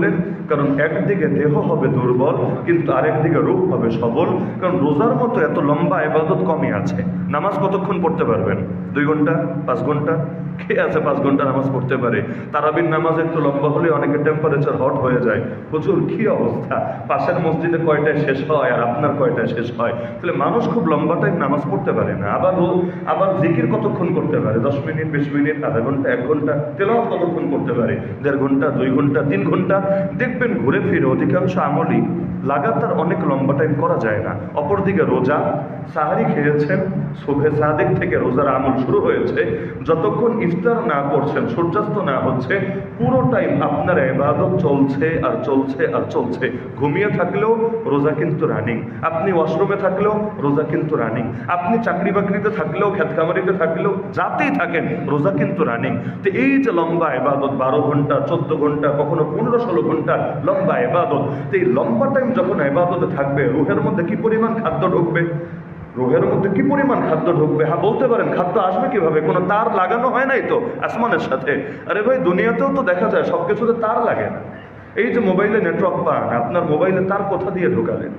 বললেন কারণ একদিকে দেহ হবে দুর্বল, কিন্তু আরেকদিকে রূপ হবে সবল। কারণ রোজার মতো এত লম্বা এবাদত কমই আছে। নামাজ কতক্ষণ পড়তে পারবেন? দুই ঘণ্টা? পাঁচ ঘণ্টা? কে আছে পাঁচ ঘণ্টা নামাজ পড়তে পারে? তারাবির নামাজ একটু লম্বা হলে অনেকের টেম্পারেচার হট হয়ে যায়। প্রচুর, কি অবস্থা? পাশের মসজিদে কয়টায় শেষ হয় আর আপনার কয়টায় শেষ হয়? তাহলে মানুষ খুব লম্বা টাইম নামাজ পড়তে পারে না। আবার আবার জিকির কতক্ষণ করতে পারে? দশ মিনিট, বিশ মিনিট, আধা ঘণ্টা, এক ঘণ্টা? তেলাওয়াত কতক্ষণ করতে পারে? দেড় ঘণ্টা, দুই ঘণ্টা, তিন ঘণ্টা? দেখবেন ঘুরে ফিরে অধিকাংশ আমলই লাগাতার অনেক লম্বা টাইম করা যায় না। অপরদিকে রোজা, সাহারি খেয়েছেন, শোভে সাদেক থেকে রোজার আমল শুরু হয়েছে। যতক্ষণ ইফতার না করছেন, সূর্যাস্ত না হচ্ছে, পুরো টাইম আপনার এবাদত চলছে আর চলছে আর চলছে। ঘুমিয়ে থাকলেও রোজা কিন্তু রানিং আপনি ওয়াশরুমে থাকলেও রোজা কিন্তু রানিং আপনি চাকরি বাকরিতে থাকলেও খেতকামারিতে থাকলেও, যাতেই থাকেন, রোজা কিন্তু রানিং তো এই যে লম্বা এবাদত বারো ঘণ্টা, চোদ্দ ঘণ্টা, কখনো পনেরো, ষোলো ঘণ্টা লম্বা এবাদত তো এই লম্বা টাইম যখন এবাদতে থাকবে, রুহের মধ্যে কি পরিমাণ খাদ্য ঢুকবে? রোহের মধ্যে কি পরিমাণ খাদ্য ঢুকবে? হ্যাঁ বলতে পারেন, খাদ্য আসবে কীভাবে? কোনো তার লাগানো হয় নাই তো আসমানের সাথে? আরে ভাই, দুনিয়াতেও তো দেখা যায় সব কিছুতে তার লাগে না। এই যে মোবাইলে নেটওয়ার্ক পান, আপনার মোবাইলে তার কোথা দিয়ে ঢোকালেন?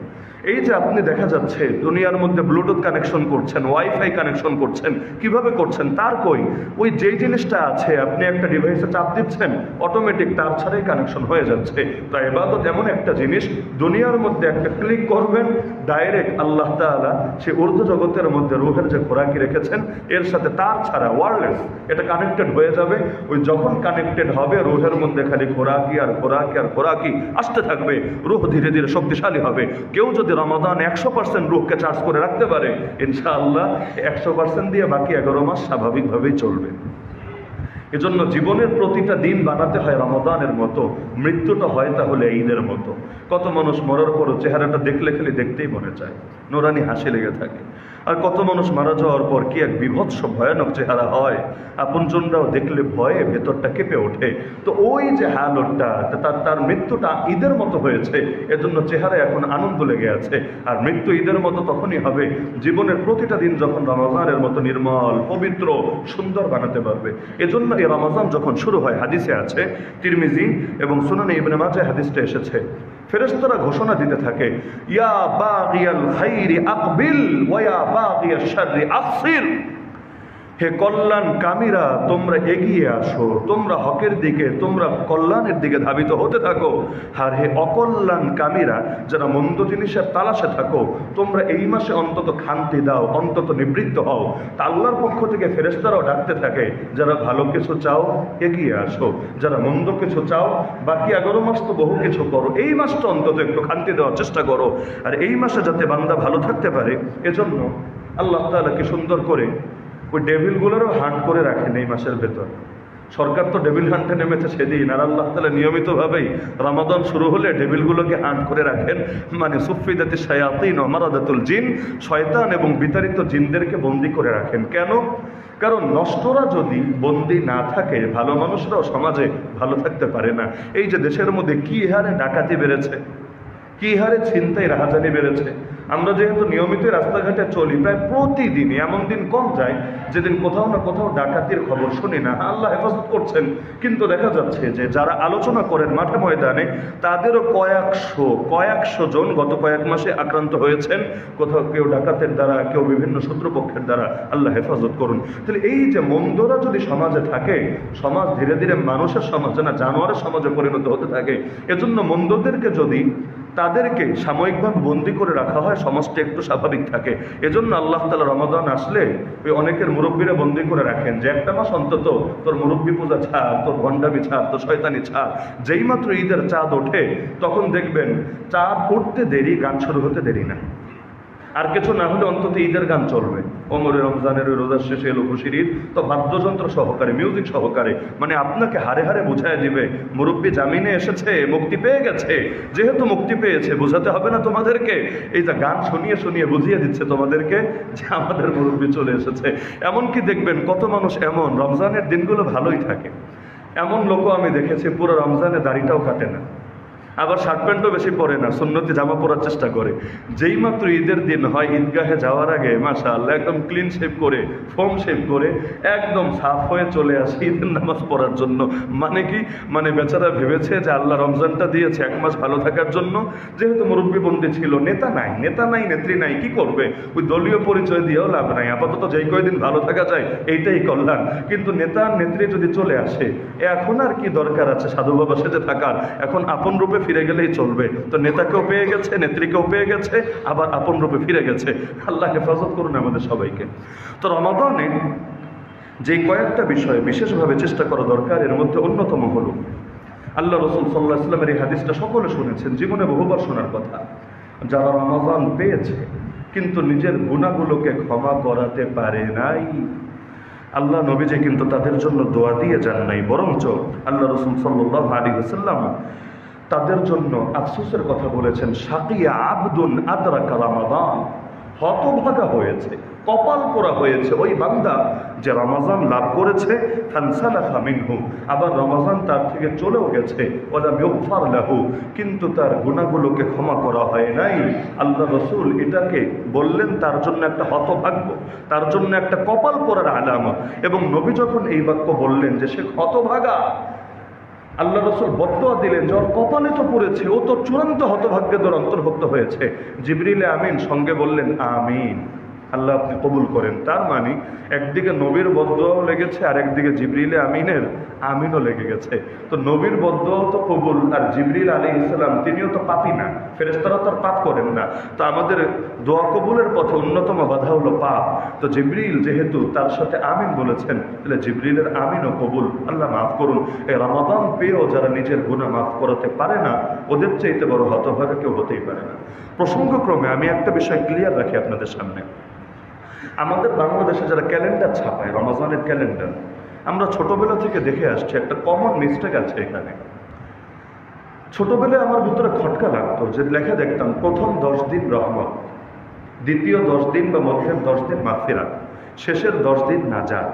এই যে আপনি দেখা যাচ্ছে দুনিয়ার মধ্যে ব্লুটুথ কানেকশন করছেন ওয়াইফাই কানেকশন করছেন, কীভাবে করছেন, তার কই? ওই যেই জিনিসটা আছে, আপনি একটা ডিভাইসে চাপ দিচ্ছেন অটোমেটিক তার ছাড়াই কানেকশন হয়ে যাচ্ছে। তো এবাদত এমন একটা জিনিস, দুনিয়ার মধ্যে একটা ক্লিক করবেন ডাইরেক্ট আল্লাহ তাআলা সে ঊর্ধ্ব জগতের মধ্যে রুহের যে খোরাকি রেখেছেন, এর সাথে তার ছাড়া ওয়ারলেস এটা কানেক্টেড হয়ে যাবে। ওই যখন কানেক্টেড হবে, রুহের মধ্যে খালি খোরাকি আর খোরাকি আর খোরাকি আসতে থাকবে, রুহ ধীরে ধীরে শক্তিশালী হবে। কেউ যদি রমাদান একশো পার্সেন্ট রোগকে চার্জ করে রাখতে পারে। ইনশাআল্লাহ একশো পার্সেন্ট দিয়ে বাকি এগারো মাস স্বাভাবিকভাবেই চলবে। এজন্য জীবনের প্রতিটা দিন বানাতে হয় রমাদানের মতো। মৃত্যুটা হয় তাহলে ঈদের মতো। কত মানুষ মরার পরও চেহারাটা দেখলে খালি দেখতেই মনে চায়। নোরানি হাসি লেগে থাকে। আর কত মানুষ মারা যাওয়ার পর কি এক বিভৎস ভয়ানক চেহারা হয়? আপনজনরাও দেখলে ভয়ে ভেতরটা কেঁপে ওঠে। তো ওই যে হালতটা তার তার মৃত্যুটা ঈদের মতো হয়েছে। এজন্য চেহারায় এখন আনন্দ লেগে আছে। আর মৃত্যু ঈদের মতো তখনই হবে জীবনের প্রতিটা দিন যখন রমজানের মতো নির্মল, পবিত্র, সুন্দর বানাতে পারবে। এজন্য এই রমজান যখন শুরু হয়, হাদিসে আছে, তিরমিজি এবং সুনানি ইবনে মাঝে হাদিসটা এসেছে। ফেরেশতারা ঘোষণা দিতে থাকে, ইয়া বাগিয়াল খাইরি আকবিল ওয়া باغي الشر أفصل. হে কল্যাণ কামীরা, তোমরা এগিয়ে আসো। তোমরা হকের দিকে, তোমরা কল্যাণের দিকে ধাবিত হতে থাকো। আর হে অকল্যাণ কামীরা, যারা মন্দ জিনিসের তালাশে থাকো, তোমরা এই মাসে অন্তত খান্তি দাও, অন্তত নিবৃত্ত হও। আল্লাহর পক্ষ থেকে ফেরেস্তারাও ডাকতে থাকে, যারা ভালো কিছু চাও, এগিয়ে আসো। যারা মন্দ কিছু চাও, বাকি এগারো মাস তো বহু কিছু করো। এই মাসটা অন্তত একটু খান্তি দেওয়ার চেষ্টা করো। আর এই মাসে যাতে বান্দা ভালো থাকতে পারে, এজন্য আল্লাহ তাআলা কি সুন্দর করে ওই ডেভিলগুলোরও হান্ট করে রাখেন এই মাসের ভেতর সরকার তো ডেভিল হান্টে নেমেছে সেদিন, আর আল্লাহ তালা নিয়মিতভাবেই রামাদন শুরু হলে ডেভিলগুলোকে হান্ট করে রাখেন। মানে সুফিদাতি শায়াতিন অমারাদাতুল জিন, শয়তান এবং বিতাড়িত জিনদেরকে বন্দি করে রাখেন। কেন? কারণ নষ্টরা যদি বন্দি না থাকে, ভালো মানুষরাও সমাজে ভালো থাকতে পারে না। এই যে দেশের মধ্যে কি হারে ডাকাতি বেড়েছে? কি হারে ছিনতাই রাহাজানি বেড়েছে? আমরা যেহেতু নিয়মিত রাস্তাঘাটে চলি প্রায় প্রতিদিনই এমন দিন কম যায় যেদিন কোথাও না কোথাও ডাকাতির খবর শুনি না। হ্যাঁ, আল্লাহ হেফাজত করছেন। কিন্তু দেখা যাচ্ছে যে যারা আলোচনা করেন মাঠে ময়দানে তাদেরও কয়েকশো কয়েকশো জন গত কয়েক মাসে আক্রান্ত হয়েছেন। কোথাও কেউ ডাকাতের দ্বারা কেউ বিভিন্ন শত্রুপক্ষের দ্বারা আল্লাহ হেফাজত করুন। তাহলে এই যে মন্দরা যদি সমাজে থাকে সমাজ ধীরে ধীরে মানুষের সমাজে না জানোয়ারের সমাজে পরিণত হতে থাকে এজন্য মন্দদেরকে যদি তাদেরকে সাময়িকভাবে বন্দি করে রাখা হয় সমাজটা একটু স্বাভাবিক থাকে। এজন্য আল্লাহ তালা রমাদান আসলে ওই অনেকের মুরব্বীরা বন্দি করে রাখেন যে একটা মাস অন্তত তোর মুরব্বী পূজা ছাড়, তোর ভণ্ডামি ছাড়, তোর শয়তানি ছাড়, যেই মাত্র ঈদের চাঁদ ওঠে, তখন দেখবেন চাঁদ উঠতে দেরি, গান শুরু হতে দেরি না। আর কিছু না হলে অন্তত ঈদের গান চলবে। অমরে রমজানের ওই রোজার শেষে এলো খুশির ঈদ তো বাদ্যযন্ত্র সহকারে মিউজিক সহকারে মানে আপনাকে হারে হারে বুঝায় দিবে, মুরব্বী জামিনে এসেছে, মুক্তি পেয়ে গেছে। যেহেতু মুক্তি পেয়েছে, বোঝাতে হবে না তোমাদেরকে। এই যে গান শুনিয়ে শুনিয়ে বুঝিয়ে দিচ্ছে তোমাদেরকে যে আমাদের মুরব্বী চলে এসেছে। এমনকি দেখবেন কত মানুষ এমন, রমজানের দিনগুলো ভালোই থাকে। এমন লোকও আমি দেখেছি, পুরো রমজানে দাড়িটাও কাটে না। আবার শার্ট প্যান্টও বেশি পরে না, সুন্নতি জামা পরার চেষ্টা করে। যেই মাত্র ঈদের দিন হয়, ঈদগাহে যাওয়ার আগে মাসা আল্লাহ একদম ক্লিন শেভ করে ফোম শেভ করে, একদম সাফ হয়ে চলে আসে ঈদের নামাজ পড়ার জন্য। মানে কি? মানে বেচারা ভেবেছে যে আল্লাহ রমজানটা দিয়েছে, এক মাস ভালো থাকার জন্য। যেহেতু মুরব্বী বন্দি ছিল, নেতা নাই নেতা নাই, নেত্রী নাই, কি করবে? ওই দলীয় পরিচয় দিয়েও লাভ নাই। আপাতত যেই কয়দিন ভালো থাকা যায়, এইটাই কল্যাণ। কিন্তু নেতা, নেত্রী যদি চলে আসে, এখন আর কি দরকার আছে সাধু বাবা সেজে থাকার? এখন আপন রূপে ফিরে গেলেই চলবে। তো নেতাকেও পেয়ে গেছে, নেত্রীকেও পেয়ে গেছে, আবার আপন রূপে ফিরে গেছে। আল্লাহ হেফাজত করুন আমাদের সবাইকে। তো রমাদানে যে কয়েকটা বিষয় বিশেষভাবে চেষ্টা করা দরকার, এর মধ্যে অন্যতম হলো, আল্লাহ রসুল সাল্লাহ ইসলামের এই হাদিসটা সকলে শুনেছেন, জীবনে বহুবার শোনার কথা। যারা রমাদান পেয়েছে, কিন্তু নিজের গুণাগুলোকে ক্ষমা করাতে পারে নাই। আল্লাহ নবীজি কিন্তু তাদের জন্য দোয়া দিয়ে যান নাই, বরঞ্চ আল্লাহ রসুল সাল্লাহ আলী হাসাল্লাম তাদের জন্য আফসোসের কথা বলেছেন সাকিয়া আবদুন আদরা কালামাদান হতভাগা হয়েছে, কপাল পোড়া হয়েছে ওই বান্দা যে রমাজান লাভ করেছে আবার রমাজান তার থেকে চলেও গেছে লাহু। কিন্তু তার গুণাগুলোকে ক্ষমা করা হয় নাই। আল্লাহ রসুল এটাকে বললেন, তার জন্য একটা হতভাগ্য, তার জন্য একটা কপাল পোড়ার আলামত। এবং নবী যখন এই বাক্য বললেন যে সে হতভাগা আল্লাহ রসুল বদয়া দিলেন যে ওর কপালে তো পড়েছে, ও তো চূড়ান্ত হতভাগ্যদের অন্তর্ভুক্ত হয়েছে। জিবরিলে আমিন সঙ্গে বললেন, আমিন। আল্লাহ আপনি কবুল করেন। তার মানে একদিকে নবীর বদয়াও লেগেছে আর একদিকে জিবরিলে আমিনের আমিনও লেগে গেছে। তো নবীর বদয়াও তো কবুল, আর জিবরিল আলী ইসলাম তিনিও তো পাপি না ফেরেস্তারা তো পাপ করেন না। তো আমাদের দোয়া কবুলের পথে অন্যতম বাধা হলো পাপ। তো জিবরিল যেহেতু তার সাথে আমিন বলেছেন, তাহলে জিবরিলের আমিনও কবুল। আল্লাহ মাফ করুন। এই রমাদান পেয়েও যারা নিজের গুণা মাফ করাতে পারে না, ওদের চাইতে বড় হতভাগা কেউ হতেই পারে না। প্রসঙ্গক্রমে আমি একটা বিষয় ক্লিয়ার রাখি আপনাদের সামনে। আমাদের বাংলাদেশে যারা ক্যালেন্ডার ছাপায়, রমাজানের ক্যালেন্ডার, আমরা ছোটবেলা থেকে দেখে আসছি একটা কমন মিস্টেক আছে এখানে। ছোটবেলায় আমার ভিতরে খটকা লাগতো যে লেখা দেখতাম, প্রথম দশ দিন রহমত, দ্বিতীয় দশ দিন বা মধ্যের দশ দিন মাগফিরাত, শেষের দশ দিন নাজাত।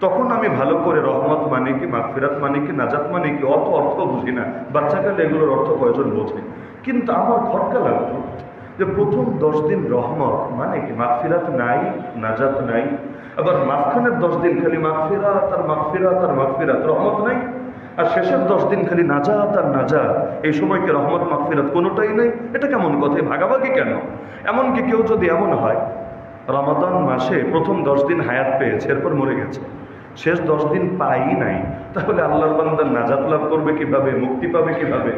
তখন আমি ভালো করে রহমত মানে কি, মাগফিরাত মানে কি, নাজাত মানে কি, অত অর্থ বুঝি না। বাচ্চাকালে এগুলোর অর্থ কয়জন বোঝে? কিন্তু আমার খটকা লাগতো যে প্রথম দশ দিন রহমত মানে কি, মাগফিরাত নাই, নাজাত নাই। আবার মাঝখানের দশ দিন খালি মাগফিরাত আর মাগফিরাত আর মাগফিরাত, রহমত নাই। আর শেষের দশ দিন খালি নাজাত আর নাজাত, এই সময়কে রহমত, মাগফিরাত কোনোটাই নেই? এটা কেমন কথা ভাগাভাগি কেন? এমনকি কেউ যদি এমন হয়, রমাদান মাসে প্রথম দশ দিন হায়াত পেয়েছে, এরপর মরে গেছে। শেষ দশ দিন পাই নাই। তাহলে আল্লাহর বান্দার নাজাত লাভ করবে কীভাবে? মুক্তি পাবে কীভাবে?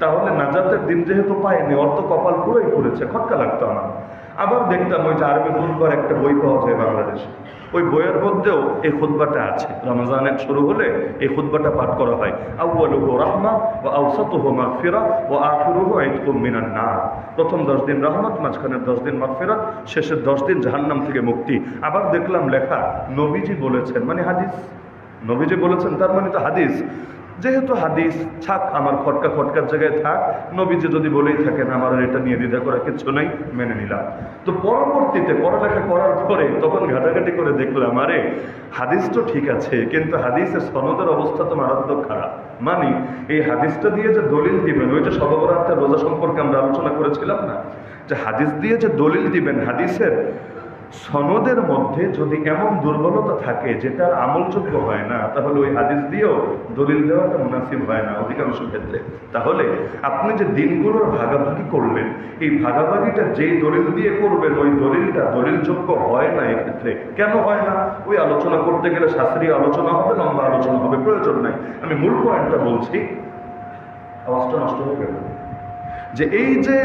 তাহলে নাজাতের দিন যেহেতু পায়নি অর্থ কপাল পুরোই পড়েছে, খটকা লাগতো আমার। আবার দেখতাম ওই যে আরবি খুতবার একটা বই পাওয়া যায় বাংলাদেশে। ওই বইয়ের মধ্যেও এই খুতবাটা আছে। রমজানের শুরু হলে এই খুতবাটা পাঠ করা হয়। আউ্বালুহু রাহমা ও আউসাতুহু মাগফিরা ও আখিরুহু ইতকুম মিনান নার। প্রথম দশ দিন রহমত, মাঝখানের দশ দিন মাগফিরাত, শেষের দশ দিন জাহান্নাম থেকে মুক্তি। আবার দেখলাম লেখা নবীজি বলেছেন মানে হাদিস। নবীজি বলেছেন, তার মানে তো হাদিস। যেহেতু হাদিস থাক আমার খটকা খটকার জায়গায় থাক, নবীজি যদি বলেই থাকেন, আমার এটা নিয়ে দ্বিধা করার কিছু নেই, মেনে নিলাম। তো পরবর্তীতে পড়ালেখা করার পরে তখন ঘাটাঘাটি করে দেখলাম, আরে, হাদিস তো ঠিক আছে, কিন্তু হাদিসের সনদের অবস্থা তো মারাত্মক খারাপ। মানে এই হাদিসটা দিয়ে যে দলিল দিবেন, ওই যে রোজা সম্পর্কে আমরা আলোচনা করেছিলাম না? যে হাদিস দিয়ে যে দলিল দিবেন, হাদিসের সনদের মধ্যে যদি এমন দুর্বলতা থাকে যেটা আমলযোগ্য হয় না, তাহলে ওই হাদিস দিয়েও দলিল দেওয়াটা মুনাসিব হয় না অধিকাংশ ক্ষেত্রে। তাহলে আপনি যে দিনগুলোর ভাগাভাগি করলেন, এই ভাগাভাগিটা যেই দলিল দিয়ে করবেন, ওই দলিলটা দলিলযোগ্য হয় না এক্ষেত্রে। কেন হয় না? ওই আলোচনা করতে গেলে শাস্ত্রীয় আলোচনা হবে, লম্বা আলোচনা হবে, প্রয়োজন নাই। আমি মূল পয়েন্টটা বলছি, আওয়াজটা নষ্ট হয়ে গেল। যে এই যে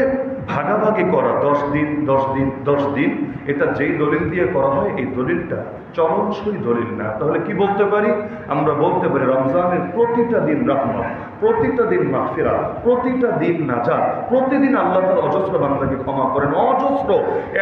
ভাগাভাগি করা, দশ দিন দশ দিন দশ দিন, এটা যেই দলিল দিয়ে করা হয়, এই দলিলটা চরমসই দলিল না। তাহলে কি বলতে পারি? আমরা বলতে পারি রমজানের প্রতিটা দিন রহমত, প্রতিটা দিন মাফিরা প্রতিটা দিন নাজাত, প্রতিদিন আল্লাহ তার অজস্র বান্দাকে ক্ষমা করেন। অজস্র,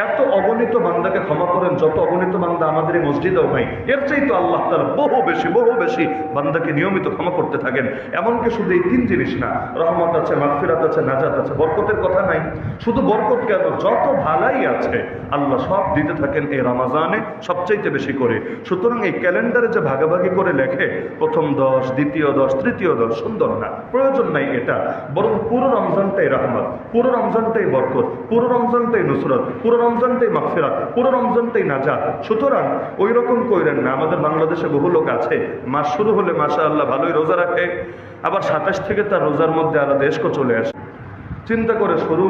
এত অগণিত বান্দাকে ক্ষমা করেন, যত অগণিত বান্দা আমাদের এই মসজিদেও নাই, এর চাইতে আল্লাহ তার বহু বেশি বহু বেশি বান্দাকে নিয়মিত ক্ষমা করতে থাকেন। এমনকি শুধু এই তিন জিনিস না, রহমত আছে, মাগফিরাত আছে, নাজাত আছে, বরকতের কথা নাই। শুধু বরকত কেন? যত ভালাই আছে, আল্লাহ সব দিতে থাকেন এই রমাজানে সবচাইতে বেশি করে। সুতরাং এই ক্যালেন্ডারে যে ভাগাভাগি করে লেখে, প্রথম দশ, দ্বিতীয় দশ, তৃতীয় দশ, সুন্দর না। প্রয়োজন নাই এটা। বরং পুরো রমজানটাই রহমত, পুরো রমজানটাই বরকত, পুরো রমজানটাই নুসরত, পুরো রমজানটাই মাগফিরাত, পুরো রমজানটাই নাজাত। সুতরাং ওই রকম কইরেন না, আমাদের বাংলাদেশে বহু লোক আছে, মাস শুরু হলে মাসা আল্লাহ ভালোই রোজা রাখে, আবার সাতাশ থেকে তার রোজার মধ্যে আলাদা দেশকে চলে আসে। চিন্তা করে শুরু